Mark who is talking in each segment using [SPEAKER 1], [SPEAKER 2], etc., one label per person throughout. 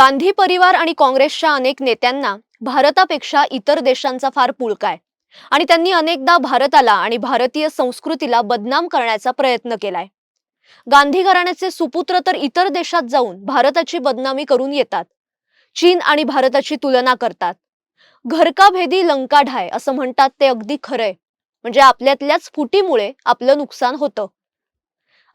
[SPEAKER 1] गांधी परिवार आणि काँग्रेसच्या अनेक नेत्यांना भारतापेक्षा इतर देशांचा फार पुळका आहे. आणि त्यांनी अनेकदा भारताला आणि भारतीय संस्कृतीला बदनाम करण्याचा प्रयत्न केलाय. गांधी घराण्याचे सुपुत्र तर इतर देशात जाऊन भारताची बदनामी करून येतात. चीन आणि भारताची तुलना करतात. घरका भेदी लंका ढाय असं म्हणतात ते अगदी खरंय. म्हणजे आपल्यातल्याच फुटीमुळे आपलं नुकसान होतं.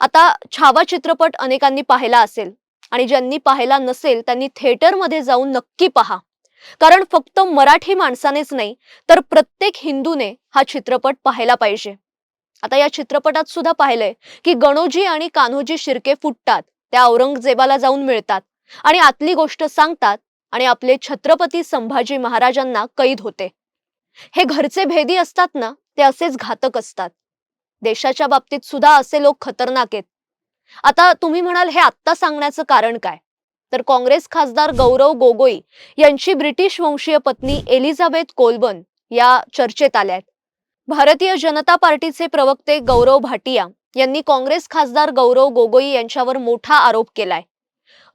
[SPEAKER 1] आता छावा चित्रपट अनेकांनी पाहिला असेल. आणि ज्यांनी पाहिला नसेल त्यांनी थिएटरमध्ये जाऊन नक्की पहा. कारण फक्त मराठी माणसानेच नाही तर प्रत्येक हिंदूने हा चित्रपट पाहायला पाहिजे. आता या चित्रपटात सुद्धा पाहिलंय की गणोजी आणि कान्होजी शिर्के फुटतात त्या औरंगजेबाला जाऊन मिळतात. आणि आतली गोष्ट सांगतात आणि आपले छत्रपती संभाजी महाराजांना कैद होते. हे घरचे भेदी असतात ना ते असेच घातक असतात. देशाच्या बाबतीत सुद्धा असे लोक खतरनाक आहेत. आता तुम्ही म्हणाल हे आत्ता सांगण्याचं कारण काय? तर काँग्रेस खासदार गौरव गोगोई यांची ब्रिटिश वंशीय पत्नी एलिझाबेथ कोलबन या चर्चेत आल्यात. भारतीय जनता पार्टीचे प्रवक्ते गौरव भाटिया यांनी काँग्रेस खासदार गौरव गोगोई यांच्यावर मोठा आरोप केलाय.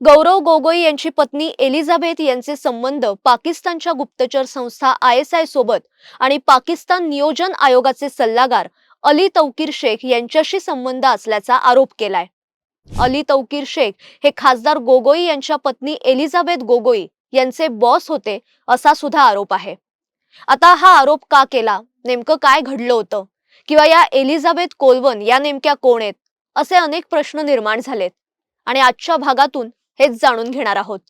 [SPEAKER 1] गौरव गोगोई यांची पत्नी एलिझाबेथ यांचे संबंध पाकिस्तानच्या गुप्तचर संस्था आय एस आय सोबत आणि पाकिस्तान नियोजन आयोगाचे सल्लागार अली तौकीर शेख यांच्याशी संबंध असल्याचा आरोप केलाय. अली तौकीर शेख हे खासदार गोगोई यांच्या पत्नी एलिझाबेथ गोगोई यांचे बॉस होते असा सुद्धा आरोप आहे. आता हा आरोप का केला? नेमकं काय घडलं होतं? किंवा या एलिझाबेथ कोलवन या नेमक्या कोण आहेत? असे अनेक प्रश्न निर्माण झालेत. आणि आजच्या भागातून हेच जाणून घेणार आहोत.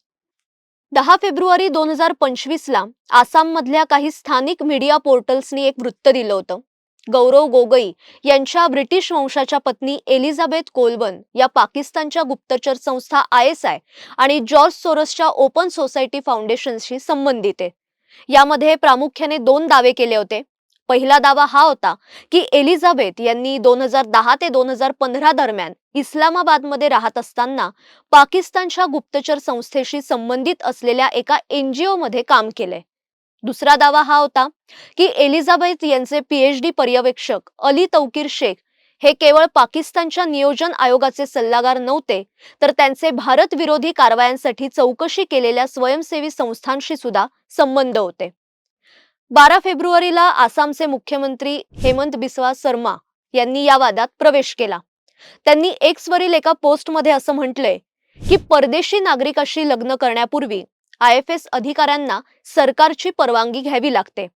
[SPEAKER 1] दहा फेब्रुवारी दोन हजार पंचवीसला आसाममधल्या काही स्थानिक मीडिया पोर्टल्सनी एक वृत्त दिलं होतं. गौरव गोगई यांच्या ब्रिटिश वंशाच्या पत्नी एलिझाबेथ कोलबन या पाकिस्तानच्या गुप्तचर संस्था आय एस आय आणि जॉर्ज सोरसच्या ओपन सोसायटी फाउंडेशनशी संबंधित आहे. यामध्ये प्रामुख्याने दोन दावे केले होते. पहिला दावा हा होता की एलिझाबेथ यांनी दोन हजार दहा ते दोन हजार पंधरा दरम्यान इस्लामाबादमध्ये राहत असताना पाकिस्तानच्या गुप्तचर संस्थेशी संबंधित असलेल्या एका एनजीओ मध्ये काम केलंय दुसरा दावा हा होता की एलिझाबेथ यांचे पीएचडी पर्यवेक्षक अली तौकीर शेख हे केवळ पाकिस्तानच्या नियोजन आयोगाचे सल्लागार नव्हते तर त्यांचे भारत विरोधी कारवायांसाठी चौकशी केलेल्या स्वयंसेवी संस्थांशी सुद्धा संबंध होते. बारा फेब्रुवारीला आसामचे मुख्यमंत्री हेमंत बिस्वा शर्मा यांनी या वादात प्रवेश केला. त्यांनी एक्सवरील एका पोस्टमध्ये असं म्हटलंय की परदेशी नागरिकाशी लग्न करण्यापूर्वी आय एफ एस अधिकाऱ्यांना सरकारची परवानगी घ्यावी लागते.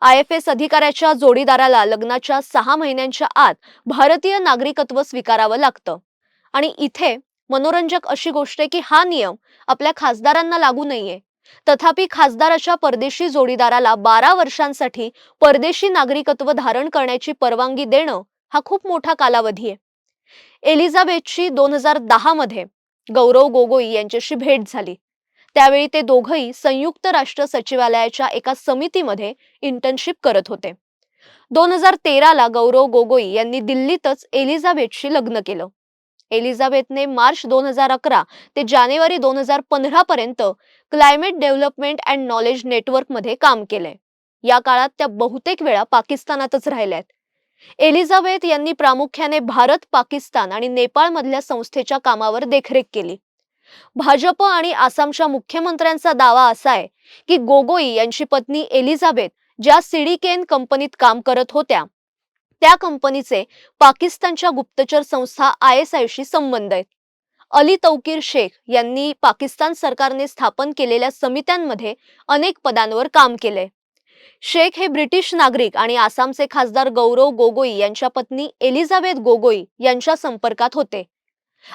[SPEAKER 1] आय एफ एस अधिकाऱ्याच्या जोडीदाराला लग्नाच्या सहा महिन्यांच्या आत भारतीय नागरिकत्व स्वीकारावं लागतं. आणि इथे मनोरंजक अशी गोष्ट आहे की हा नियम आपल्या खासदारांना लागू नाहीये. तथापि खासदाराच्या परदेशी जोडीदाराला बारा वर्षांसाठी परदेशी नागरिकत्व धारण करण्याची परवानगी देणं हा खूप मोठा कालावधी आहे. एलिझाबेथची दोन हजार दहा मध्ये गौरव गोगोई यांच्याशी भेट झाली. त्यावेळी ते दोघही संयुक्त राष्ट्र सचिवालयाच्या एका समितीमध्ये इंटर्नशिप करत होते. दोन हजार तेराला गौरव गोगोई यांनी दिल्लीतच एलिझाबेथशी लग्न केलं. एलिझाबेथने मार्च दोन हजार अकरा ते जानेवारी दोन हजार पंधरा पर्यंत क्लायमेट डेव्हलपमेंट अँड नॉलेज नेटवर्कमध्ये काम केलंय. या काळात त्या बहुतेक वेळा पाकिस्तानातच राहिल्यात एलिझाबेथ यांनी प्रामुख्याने भारत पाकिस्तान आणि नेपाळमधल्या संस्थेच्या कामावर देखरेख केली. भाजप आणि आसामच्या मुख्यमंत्र्यांचा दावा असा आहे की गोगोई यांची पत्नी एलिझाबेथ ज्या सिडिकेन कंपनीत काम करत होत्या त्या कंपनीचे पाकिस्तानच्या गुप्तचर संस्था आय एस आयशी संबंध आहेत. अली तौकीर शेख यांनी पाकिस्तान सरकारने स्थापन केलेल्या समित्यांमध्ये अनेक पदांवर काम केले. शेख हे ब्रिटिश नागरिक आणि आसामचे खासदार गौरव गोगोई यांच्या पत्नी एलिझाबेथ गोगोई यांच्या संपर्कात होते.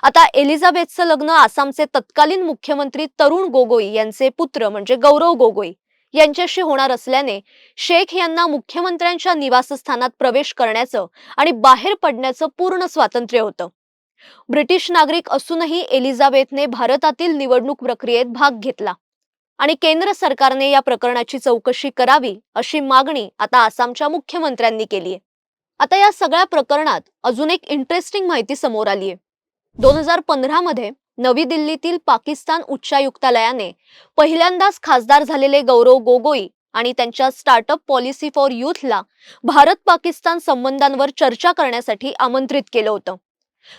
[SPEAKER 1] आता एलिझाबेथचं लग्न आसामचे तत्कालीन मुख्यमंत्री तरुण गोगोई यांचे पुत्र म्हणजे गौरव गोगोई यांच्याशी होणार असल्याने शेख यांना मुख्यमंत्र्यांच्या निवासस्थानात प्रवेश करण्याचं आणि बाहेर पडण्याचं पूर्ण स्वातंत्र्य होतं. ब्रिटिश नागरिक असूनही एलिझाबेथने भारतातील निवडणूक प्रक्रियेत भाग घेतला आणि केंद्र सरकारने या प्रकरणाची चौकशी करावी अशी मागणी आता आसामच्या मुख्यमंत्र्यांनी केली आहे आता या सगळ्या प्रकरणात अजून एक इंटरेस्टिंग माहिती समोर आली आहे दोन हजार पंधरा मध्ये नवी दिल्लीतील पाकिस्तान उच्चायुक्तालयाने पहिल्यांदाच खासदार झालेले गौरव गोगोई आणि त्यांच्या स्टार्टअप पॉलिसी फॉर युथला भारत पाकिस्तान संबंधांवर चर्चा करण्यासाठी आमंत्रित केलं होतं.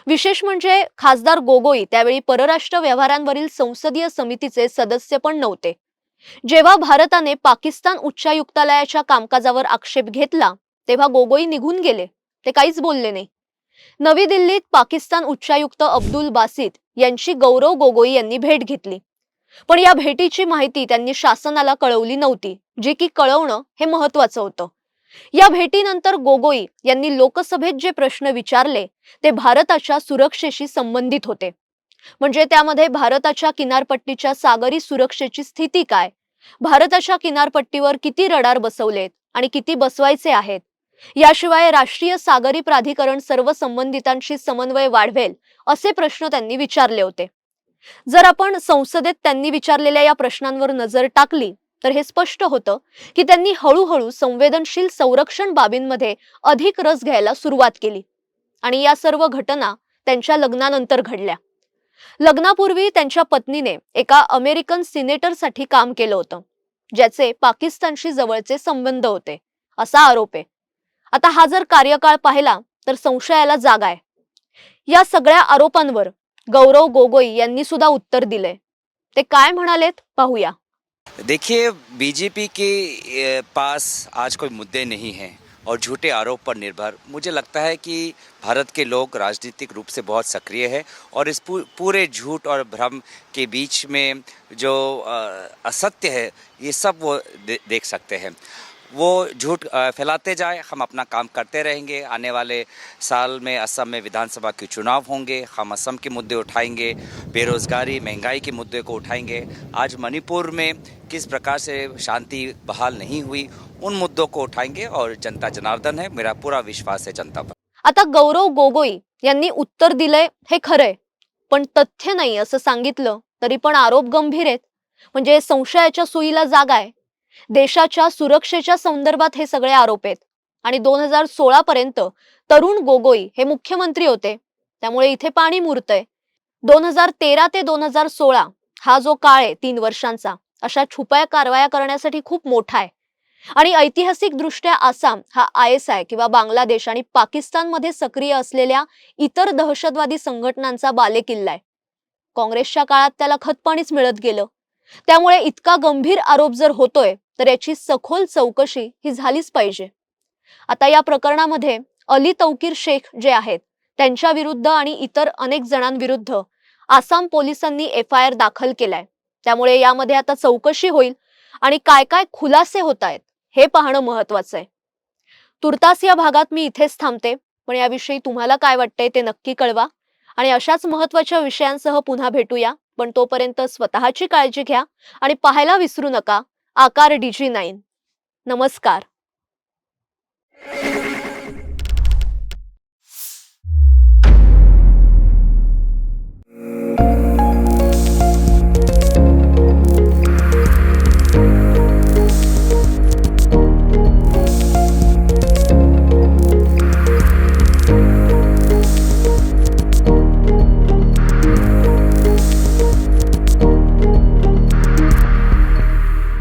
[SPEAKER 1] विशेष म्हणजे खासदार गोगोई त्यावेळी परराष्ट्र व्यवहारांवरील संसदीय समितीचे सदस्य पण नव्हते. जेव्हा भारताने पाकिस्तान उच्चायुक्तालयाच्या कामकाजावर आक्षेप घेतला तेव्हा गोगोई निघून गेले. ते काहीच बोलले नाही. नवी दिल्लीत पाकिस्तान उच्चायुक्त अब्दुल बासित यांची गौरव गोगोई यांनी भेट घेतली. पण या भेटीची माहिती त्यांनी शासनाला कळवली नव्हती जी की कळवणं हे महत्वाचं होतं. या भेटीनंतर गोगोई यांनी लोकसभेत जे प्रश्न विचारले ते भारताच्या सुरक्षेशी संबंधित होते. म्हणजे त्यामध्ये भारताच्या किनारपट्टीच्या सागरी सुरक्षेची स्थिती काय? भारताच्या किनारपट्टीवर किती रडार बसवलेत आणि किती बसवायचे आहेत? याशिवाय राष्ट्रीय सागरी प्राधिकरण सर्व संबंधितांशी समन्वय वाढवेल असे प्रश्न त्यांनी विचारले होते. जर आपण संसदेत त्यांनी विचारलेल्या या प्रश्नांवर नजर टाकली तर हे स्पष्ट होतं की त्यांनी हळूहळू संवेदनशील संरक्षण बाबींमध्ये अधिक रस घ्यायला सुरुवात केली. आणि या सर्व घटना त्यांच्या लग्नानंतर घडल्या. लग्नापूर्वी त्यांच्या पत्नीने एका अमेरिकन सिनेटरसाठी काम केलं होतं ज्याचे पाकिस्तानशी जवळचे संबंध होते असा आरोप आहे. आता हा जर कार्यकाळ पाहिला तर संशयाला जागा आहे. या सगळ्या आरोपांवर गौरव गोगोई यांनी सुद्धा उत्तर दिलंय. ते काय म्हणालेत? पाहूया.
[SPEAKER 2] देखिए बीजेपी के पास आज कोई मुद्दे नहीं हैं और झूठे आरोप पर निर्भर। मुझे लगता है कि भारत के लोग राजनीतिक रूप से बहुत सक्रिय है और इस पूरे झूठ और भ्रम के बीच में जो असत्य है ये सब वो दे, देख सकते हैं। वो झूठ फैलाते जाए। हम अपना काम करते रहेंगे। आने वाले साल में असम में विधानसभा के चुनाव होंगे। हम असम के मुद्दे उठाएंगे। बेरोजगारी महंगाई के मुद्दे को उठाएंगे। आज मणिपुर में किस प्रकार से शांति बहाल नहीं हुई उन मुद्दों को उठाएंगे और जनता जनार्दन है। मेरा पूरा विश्वास है जनता पर।
[SPEAKER 1] आता गौरव गोगोई यांनी उत्तर दिलंय हे खरंय पण तथ्य नाही असं सांगितलं तरी पण आरोप गंभीर आहेत. म्हणजे संशयाच्या सुईला जागा आहे. देशाच्या सुरक्षेच्या संदर्भात हे सगळे आरोप आहेत. आणि दोन हजार सोळा पर्यंत तरुण गोगोई हे मुख्यमंत्री होते. त्यामुळे इथे पाणी मुरतंय. दोन हजार तेरा ते दोन हजार सोळा हा जो काळ आहे तीन वर्षांचा अशा छुप्या कारवाया करण्यासाठी खूप मोठा आहे. आणि ऐतिहासिक दृष्ट्या आसाम हा आय एस आय किंवा बांगलादेश आणि पाकिस्तानमध्ये सक्रिय असलेल्या इतर दहशतवादी संघटनांचा बालेकिल्ला आहे. काँग्रेसच्या काळात त्याला खतपाणीच मिळत गेलं. त्यामुळे इतका गंभीर आरोप जर होतोय तर याची सखोल चौकशी ही झालीच पाहिजे. आता या प्रकरणामध्ये अली तौकीर शेख जे आहेत त्यांच्या विरुद्ध आणि इतर अनेक जणांविरुद्ध आसाम पोलिसांनी एफ आय आर दाखल केलाय. त्यामुळे यामध्ये आता चौकशी होईल आणि काय काय खुलासे होत आहेत हे पाहणं महत्वाचं आहे. तुर्तास या भागात मी इथेच थांबते पण याविषयी तुम्हाला काय वाटतंय ते नक्की कळवा. आणि अशाच महत्त्वाच्या विषयांसह पुन्हा भेटूया पण तोपर्यंत स्वतःची काळजी घ्या आणि पाहायला विसरू नका. आकार डीजी नाईन. नमस्कार.